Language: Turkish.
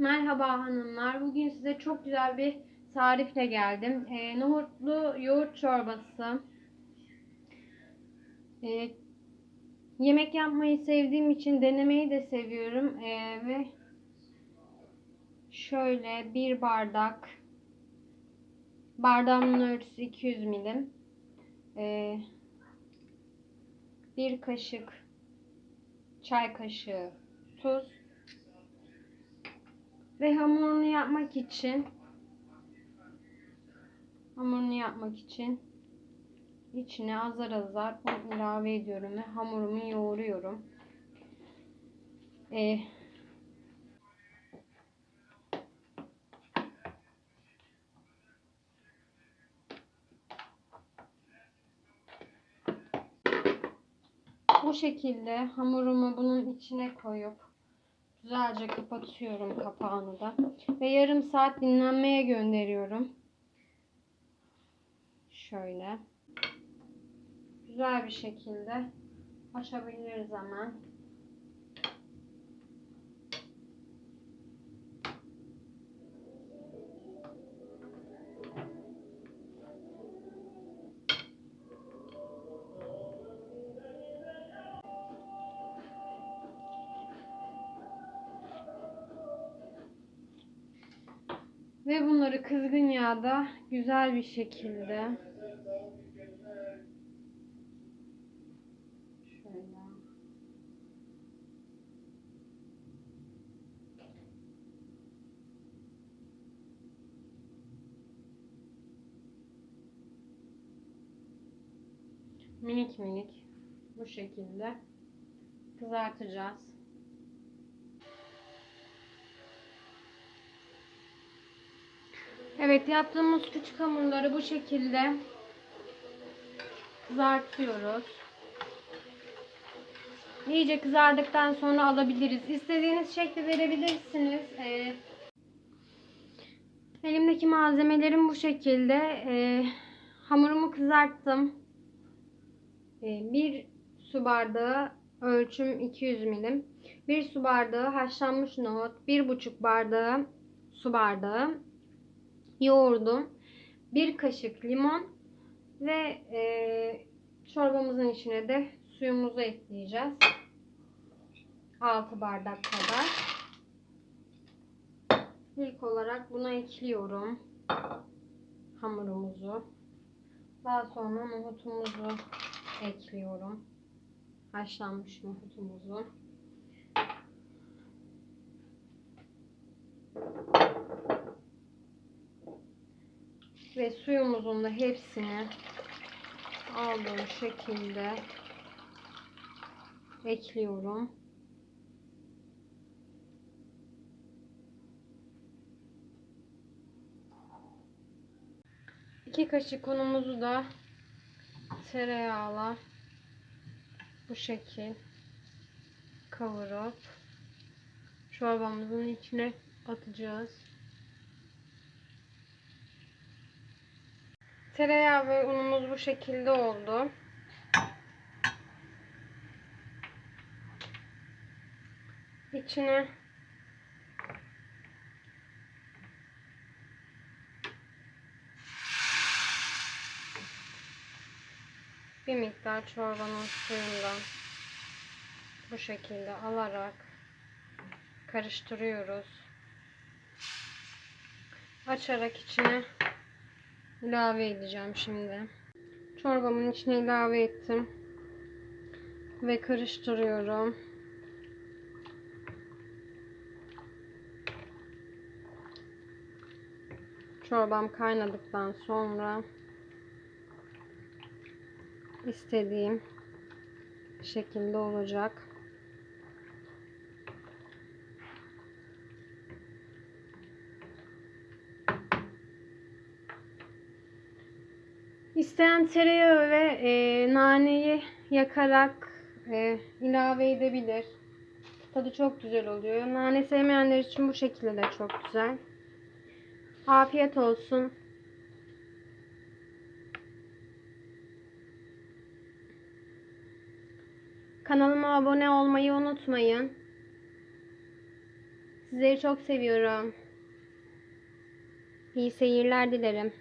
Merhaba hanımlar. Bugün size çok güzel bir tarifle geldim. Ee, nohutlu yoğurt çorbası. Ee, yemek yapmayı sevdiğim için denemeyi de seviyorum. Ee, ve şöyle bir bardak bardağımın ölçüsü 200 milim. Ee, bir kaşık çay kaşığı tuz ve hamurunu yapmak için hamurunu yapmak için içine azar azar un ilave ediyorum ve hamurumu yoğuruyorum. Ee, bu şekilde hamurumu bunun içine koyup Güzelce kapatıyorum kapağını da. Ve yarım saat dinlenmeye gönderiyorum. Şöyle. Güzel bir şekilde açabiliriz hemen. Ve bunları kızgın yağda güzel bir şekilde minik minik bu şekilde kızartacağız. Evet yaptığımız küçük hamurları bu şekilde kızartıyoruz. İyice kızardıktan sonra alabiliriz. İstediğiniz şekli verebilirsiniz. Ee, elimdeki malzemelerim bu şekilde. Ee, hamurumu kızarttım. Ee, bir su bardağı ölçüm 200 milim. Bir su bardağı haşlanmış nohut. Bir buçuk bardağı su bardağı yoğurdum, bir kaşık limon ve e, çorbamızın içine de suyumuzu ekleyeceğiz. 6 bardak kadar. İlk olarak buna ekliyorum hamurumuzu. Daha sonra nohutumuzu ekliyorum. Haşlanmış nohutumuzu. Ve suyumuzun da hepsini aldığım şekilde ekliyorum. İki kaşık unumuzu da tereyağla bu şekil kavurup çorbamızın içine atacağız. Tereyağı ve unumuz bu şekilde oldu. İçine bir miktar çorbanın suyundan bu şekilde alarak karıştırıyoruz. Açarak içine ilave edeceğim şimdi. Çorbamın içine ilave ettim. Ve karıştırıyorum. Çorbam kaynadıktan sonra istediğim şekilde olacak. İsteyen tereyağı ve e, naneyi yakarak e, ilave edebilir. Tadı çok güzel oluyor. Nane sevmeyenler için bu şekilde de çok güzel. Afiyet olsun. Kanalıma abone olmayı unutmayın. Sizleri çok seviyorum. İyi seyirler dilerim.